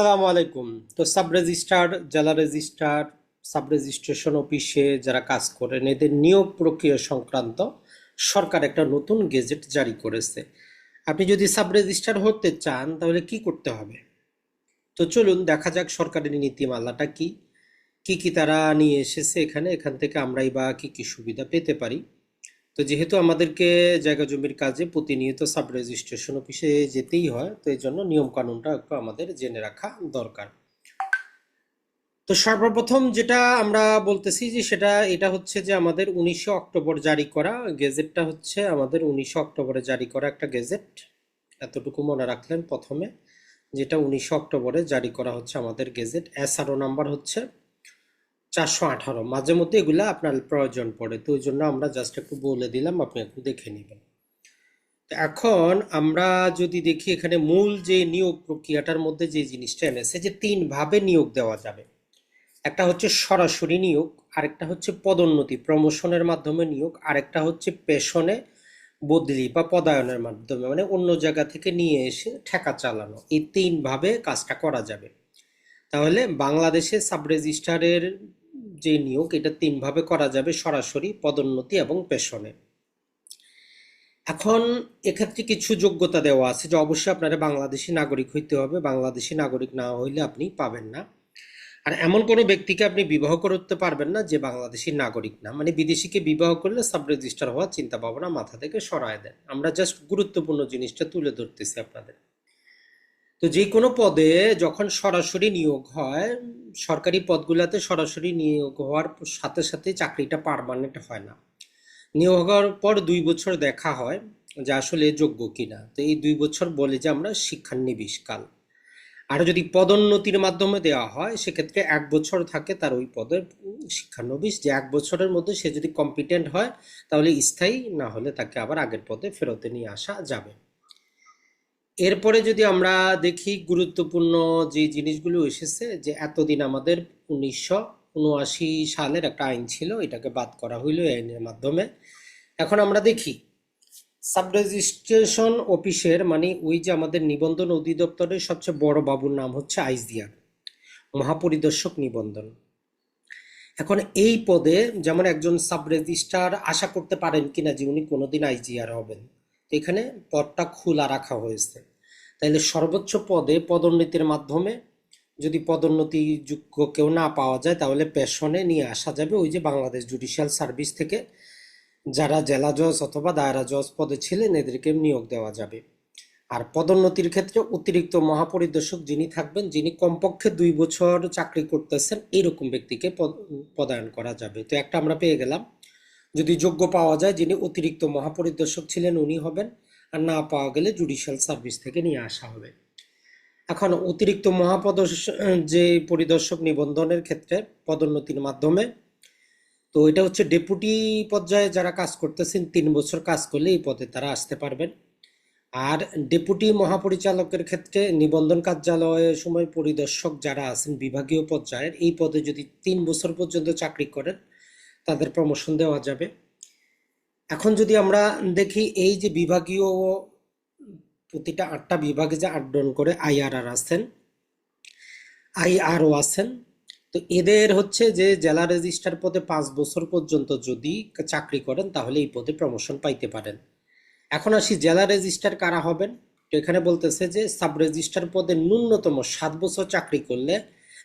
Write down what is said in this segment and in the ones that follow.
সালামু আলাইকুম। তো সাব রেজিস্ট্রার জেলা রেজিস্ট্রার সাব রেজিস্ট্রেশন অফিসে যারা কাজ করেন, এদের নিয়োগ প্রক্রিয়া সংক্রান্ত সরকার একটা নতুন গেজেট জারি করেছে। আপনি যদি সাব রেজিস্ট্রার হতে চান, তাহলে কি করতে হবে? তো চলুন, দেখা যাক সরকারের নীতিমালাটা কি। কি কি তারা নিয়ে এসেছে এখানে, এখান থেকে আমরাই বা কি কি সুবিধা পেতে পারি। তো যেহেতু আমাদেরকে জায়গা জমির কাজে প্রতিনিয়ত সাব রেজিস্ট্রেশন অফিসে যেতেই হয়, তো এই জন্য নিয়ম কানুনটা একটু আমাদের জেনে রাখা দরকার। তো সর্বপ্রথম যেটা আমরা বলতেছি যে সেটা, এটা হচ্ছে যে আমাদের উনিশে অক্টোবর জারি করা, গেজেটটা হচ্ছে আমাদের উনিশে অক্টোবরে জারি করা একটা গেজেট। এতটুকু মনে রাখলেন প্রথমে, যেটা উনিশে অক্টোবরে জারি করা হচ্ছে আমাদের গেজেট। এসআরও নাম্বার হচ্ছে চারশো আঠারো। মাঝে মধ্যে এগুলা আপনার প্রয়োজন পড়ে, তো ওই জন্য আমরা জাস্ট একটু বলে দিলাম, আপনি একটু দেখে নেবেন। এখন আমরা যদি দেখি এখানে মূল যে নিয়োগ প্রক্রিয়াটার মধ্যে যে জিনিসটা এনেছে, যে তিন ভাবে নিয়োগ দেওয়া যাবে। একটা হচ্ছে সরাসরি নিয়োগ, আরেকটা হচ্ছে পদোন্নতি, প্রমোশনের মাধ্যমে নিয়োগ, আরেকটা হচ্ছে পেশনে বদলি বা পদায়নের মাধ্যমে মানে অন্য জায়গা থেকে নিয়ে এসে ঠেকা চালানো। এই তিন ভাবে কাজটা করা যাবে। তাহলে বাংলাদেশে সাব রেজিস্ট্রারের যে নিয়োগ এটা তিনভাবে করা যাবে সরাসরি পদোন্নতি এবং পেশনে এখন এক্ষেত্রে কিছু যোগ্যতা দেওয়া আছে যে অবশ্যই আপনারা বাংলাদেশি নাগরিক হইতে হবে, বাংলাদেশি নাগরিক না হইলে আপনি পাবেন না। আর এমন কোনো ব্যক্তিকে আপনি বিবাহ করতে পারবেন না যে বাংলাদেশি নাগরিক না। মানে বিদেশিকে বিবাহ করলে সাব রেজিস্টার হওয়ার চিন্তা ভাবনা মাথা থেকে সরায় দেন। আমরা জাস্ট গুরুত্বপূর্ণ জিনিসটা তুলে ধরতেছি আপনাদের। তো যে কোনো পদে যখন সরাসরি নিয়োগ হয়, সরকারি পদগুলোতে সরাসরি নিয়োগ হওয়ার সাথে সাথে চাকরিটা পার্মানেন্ট হয় না। নিয়োগ হওয়ার পর দুই বছর দেখা হয় যে আসলে যোগ্য কিনা। তো এই দুই বছর বলে যে আমরা শিক্ষানবিশকাল আর যদি পদোন্নতির মাধ্যমে দেওয়া হয়, সেক্ষেত্রে এক বছর থাকে তার ওই পদের শিক্ষানবিশ যে এক বছরের মধ্যে সে যদি কম্পিটেন্ট হয়, তাহলে স্থায়ী, না হলে তাকে আবার আগের পদে ফেরতে নিয়ে আসা যাবে। এরপরে যদি আমরা দেখি গুরুত্বপূর্ণ যে জিনিসগুলো এসেছে, যে এতদিন আমাদের উনিশশো উনআশি সালের একটা আইন ছিল, এটাকে বাদ করা হইল এই আইনের মাধ্যমে। এখন আমরা দেখি সাব রেজিস্ট্রেশন অফিসের মানে ওই যে আমাদের নিবন্ধন অধিদপ্তরের সবচেয়ে বড় বাবুর নাম হচ্ছে আইসদিয়ার মহাপরিদর্শক নিবন্ধন। এখন এই পদে যেমন একজন সাব রেজিস্ট্রার আশা করতে পারেন কিনা যে উনি কোনোদিন আইজিআর হবেন এখানে পদটা খোলা রাখা হয়েছে। তাইলে সর্বোচ্চ পদে পদোন্নতির মাধ্যমে যদি পদোন্নতি যোগ্য কেউ না পাওয়া যায়, তাহলে পেশনে নিয়ে আসা যাবে ওই যে বাংলাদেশ জুডিশিয়াল সার্ভিস থেকে। যারা জেলা জজ অথবা দায়রা জজ পদে ছিলেন, এদেরকে নিয়োগ দেওয়া যাবে। আর পদোন্নতির ক্ষেত্রে অতিরিক্ত মহাপরিদর্শক যিনি থাকবেন, যিনি কমপক্ষে দুই বছর চাকরি করতেছেন, এইরকম ব্যক্তিকে পদ- পদায়ন করা যাবে। তো একটা আমরা পেয়ে গেলাম। যদি যোগ্য পাওয়া যায়, যিনি অতিরিক্ত মহাপরিদর্শক ছিলেন, উনি হবেন। আর না পাওয়া গেলে জুডিশিয়াল সার্ভিস থেকে নিয়ে আসা হবে। এখন অতিরিক্ত মহাপদর্শক যে পরিদর্শক নিবন্ধনের ক্ষেত্রে পদোন্নতির মাধ্যমে, তো এটা হচ্ছে ডেপুটি পর্যায়ে যারা কাজ করতেছেন, তিন বছর কাজ করলে এই পদে তারা আসতে পারবেন। আর ডেপুটি মহাপরিচালকের ক্ষেত্রে নিবন্ধন কার্যালয়ের সময় পরিদর্শক যারা আছেন, বিভাগীয় পর্যায়ের, এই পদে যদি তিন বছর পর্যন্ত চাকরি করেন, তাদের প্রমোশন দেওয়া যাবে। এখন যদি আমরা দেখি এই যে বিভাগীয় প্রতিটা আটটা বিভাগে যে আটজন করে আইআরআর আছেন, আইআরও আছেন, তো এদের হচ্ছে যে জেলা রেজিস্ট্রার পদে পাঁচ বছর পর্যন্ত যদি চাকরি করেন তাহলে এই পদে প্রমোশন পাইতে পারেন। এখন আসি জেলা রেজিস্ট্রার কারা হবেন? তো এখানে বলতেছে যে সাব রেজিস্ট্রার পদে ন্যূনতম সাত বছর চাকরি করলে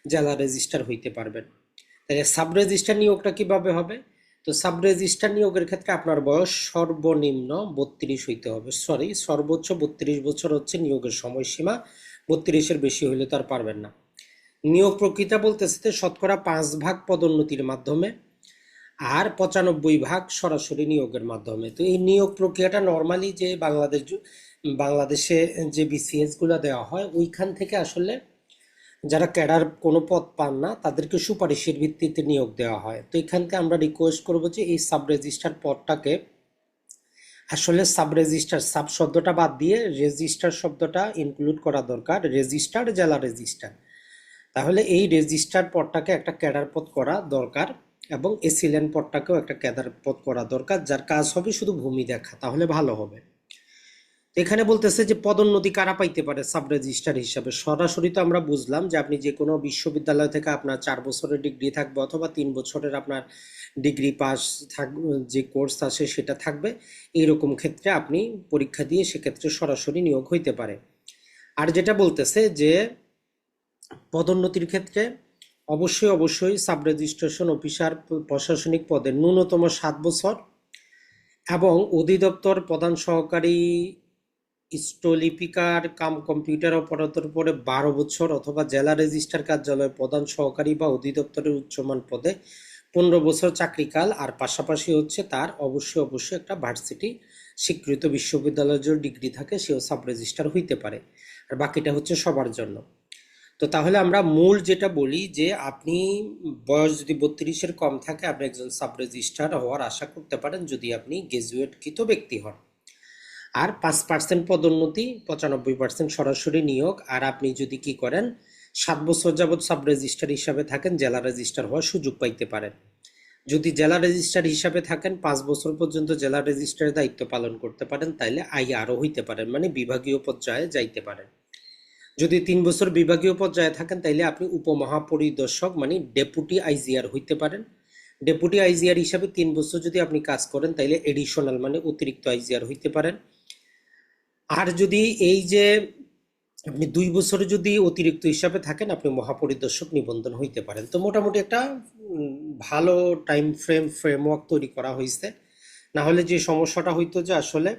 জেলা রেজিস্ট্রার হইতে পারবেন। তাহলে সাব রেজিস্ট্রার নিয়োগটা কীভাবে হবে? তো সাব রেজিস্ট্রার নিয়োগের ক্ষেত্রে আপনার বয়স সর্বনিম্ন বত্রিশ হইতে হবে। সরি সর্বোচ্চ বত্রিশ বছর হচ্ছে নিয়োগের সময়সীমা। বত্রিশের বেশি হইলে তো আর পারবেন না। নিয়োগ প্রক্রিয়া বলতেছে যে শতকরা পাঁচ ভাগ পদোন্নতির মাধ্যমে আর পঁচানব্বই ভাগ সরাসরি নিয়োগের মাধ্যমে। তো এই নিয়োগ প্রক্রিয়াটা নর্মালি যে বাংলাদেশ, বাংলাদেশে যে বিসিএসগুলো দেওয়া হয়, ওইখান থেকে আসলে যারা ক্যাডার কোনো পদ পান না, তাদেরকে সুপারিশের ভিত্তিতে নিয়োগ দেওয়া হয়। তো এখানকে আমরা রিকোয়েস্ট করব যে এই সাব রেজিস্টার পদটাকে আসলে সাব রেজিস্টার সাব শব্দটা বাদ দিয়ে রেজিস্টার শব্দটা ইনক্লুড করা দরকার রেজিস্টার জেলা রেজিস্টার তাহলে এই রেজিস্টার পদটাকে একটা ক্যাডার পদ করা দরকার এবং এসিলেন পদটাকেও একটা ক্যাডার পদ করা দরকার, যার কাজ হবে শুধু ভূমি দেখা। তাহলে ভালো হবে। এখানে বলতেছে যে পদোন্নতি কারা পাইতে পারে সাব রেজিস্ট্রার হিসাবে? সরাসরি তো আমরা বুঝলাম যে আপনি যে কোনো বিশ্ববিদ্যালয় থেকে আপনার চার বছরের ডিগ্রি থাকবে অথবা তিন বছরের আপনার ডিগ্রি পাস থাক, যে কোর্স আছে সেটা থাকবে। এইরকম ক্ষেত্রে আপনি পরীক্ষা দিয়ে সেক্ষেত্রে সরাসরি নিয়োগ হইতে পারে। আর যেটা বলতেছে যে পদোন্নতির ক্ষেত্রে অবশ্যই অবশ্যই সাব রেজিস্ট্রেশন অফিসার প্রশাসনিক পদে ন্যূনতম সাত বছর এবং অধিদপ্তর প্রধান সহকারী স্থলিপিকার কাম কম্পিউটার অপারেটর পরে বারো বছর অথবা জেলা রেজিস্ট্রার কার্যালয় প্রধান সহকারী বা অধিদপ্তরের উচ্চমান পদে পনেরো বছর চাকরিকাল, আর পাশাপাশি হচ্ছে তার অবশ্যই অবশ্যই একটা ভার্সিটি। স্বীকৃত বিশ্ববিদ্যালয়ের যে ডিগ্রি থাকে, সেও সাব রেজিস্ট্রার হইতে পারে। আর বাকিটা হচ্ছে সবার জন্য। তো তাহলে আমরা মূল যেটা বলি যে, আপনি বয়স যদি বত্রিশের কম থাকে, আপনি একজন সাব রেজিস্ট্রার হওয়ার আশা করতে পারেন যদি আপনি গ্রাজুয়েটকৃত ব্যক্তি হন। আর পাঁচ পার্সেন্ট পদোন্নতি, পঁচানব্বই পার্সেন্ট সরাসরি নিয়োগ। আর আপনি যদি কি করেন, সাত বছর যাবৎ সাব রেজিস্ট্রার হিসাবে থাকেন, জেলা রেজিস্ট্রার হওয়ার সুযোগ পাইতে পারেন। যদি জেলা রেজিস্ট্রার হিসাবে থাকেন, পাঁচ বছর পর্যন্ত জেলা রেজিস্ট্রারের দায়িত্ব পালন করতে পারেন, তাইলে আই আরও হইতে পারেন মানে বিভাগীয় পর্যায়ে যাইতে পারেন। যদি তিন বছর বিভাগীয় পর্যায়ে থাকেন, তাইলে আপনি উপমহাপরিদর্শক মানে ডেপুটি আইজিআর হইতে পারেন। ডেপুটি আইজিআর হিসাবে তিন বছর যদি আপনি কাজ করেন, তাইলে এডিশনাল মানে অতিরিক্ত আইজিআর হইতে পারেন। আর যদি এই যে আপনি দুই বছর যদি অতিরিক্ত হিসাবে থাকেন, আপনি মহাপরিদর্শক নিবন্ধন হইতে পারেন। তো মোটামুটি একটা ভালো টাইম ফ্রেম ফ্রেমওয়ার্ক তৈরি করা হয়েছে না হলে যে সমস্যাটা হইতো যে আসলে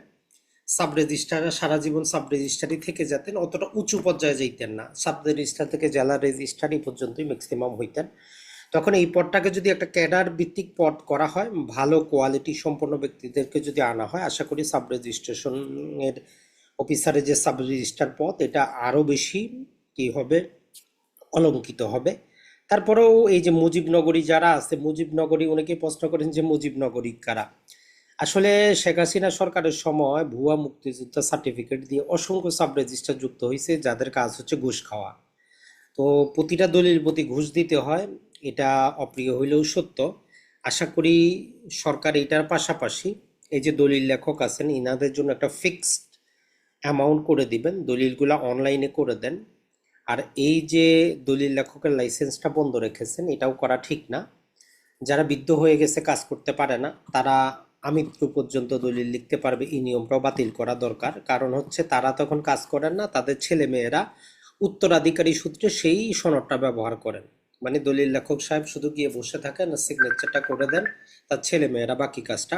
সাব রেজিস্ট্রাররা সারা জীবন সাব রেজিস্ট্রারই থেকে যেতেন, অতটা উঁচু পর্যায়ে যাইতেন না। সাব রেজিস্ট্রার থেকে জেলা রেজিস্ট্রারই পর্যন্তই ম্যাক্সিমাম হইতেন। তখন এই পদটাকে যদি একটা ক্যাডার ভিত্তিক পদ করা হয়, ভালো কোয়ালিটি সম্পন্ন ব্যক্তিদেরকে যদি আনা হয়, আশা করি সাব রেজিস্ট্রেশনের অফিসারের যে সাব রেজিস্ট্রার পদ, এটা আরও বেশি কি হবে? অলঙ্কিত হবে। তারপরেও এই যে মুজিবনগরী যারা আছে, মুজিবনগরী অনেকে প্রশ্ন করেন যে মুজিবনগরী কারা? আসলে শেখ হাসিনা সরকারের সময় ভুয়া মুক্তিযোদ্ধা সার্টিফিকেট দিয়ে অসংখ্য সাব রেজিস্টার যুক্ত হয়েছে, যাদের কাজ হচ্ছে ঘুষ খাওয়া। তো প্রতিটা দলিল প্রতি ঘুষ দিতে হয়, এটা অপ্রিয় হইলেও সত্য। আশা করি সরকার এটার পাশাপাশি এই যে দলিল লেখক আছেন, ইনাদের জন্য একটা ফিক্সড অ্যামাউন্ট করে দিবেন, দলিলগুলা অনলাইনে করে দেন। আর এই যে দলিল লেখকের লাইসেন্সটা বন্ধ রেখেছেন, এটাও করা ঠিক না। যারা বৃদ্ধ হয়ে গেছে, কাজ করতে পারে না, তারা আমৃত্যু পর্যন্ত দলিল লিখতে পারবে, এই নিয়মটাও বাতিল করা দরকার। কারণ হচ্ছে, তারা তখন কাজ করেন না, তাদের ছেলে মেয়েরা উত্তরাধিকারী সূত্রে সেই সনদটা ব্যবহার করেন। মানে দলিল লেখক সাহেব শুধু গিয়ে বসে থাকেন সিগনেচারটা করে দেন, তার ছেলে মেয়েরা বাকি কাজটা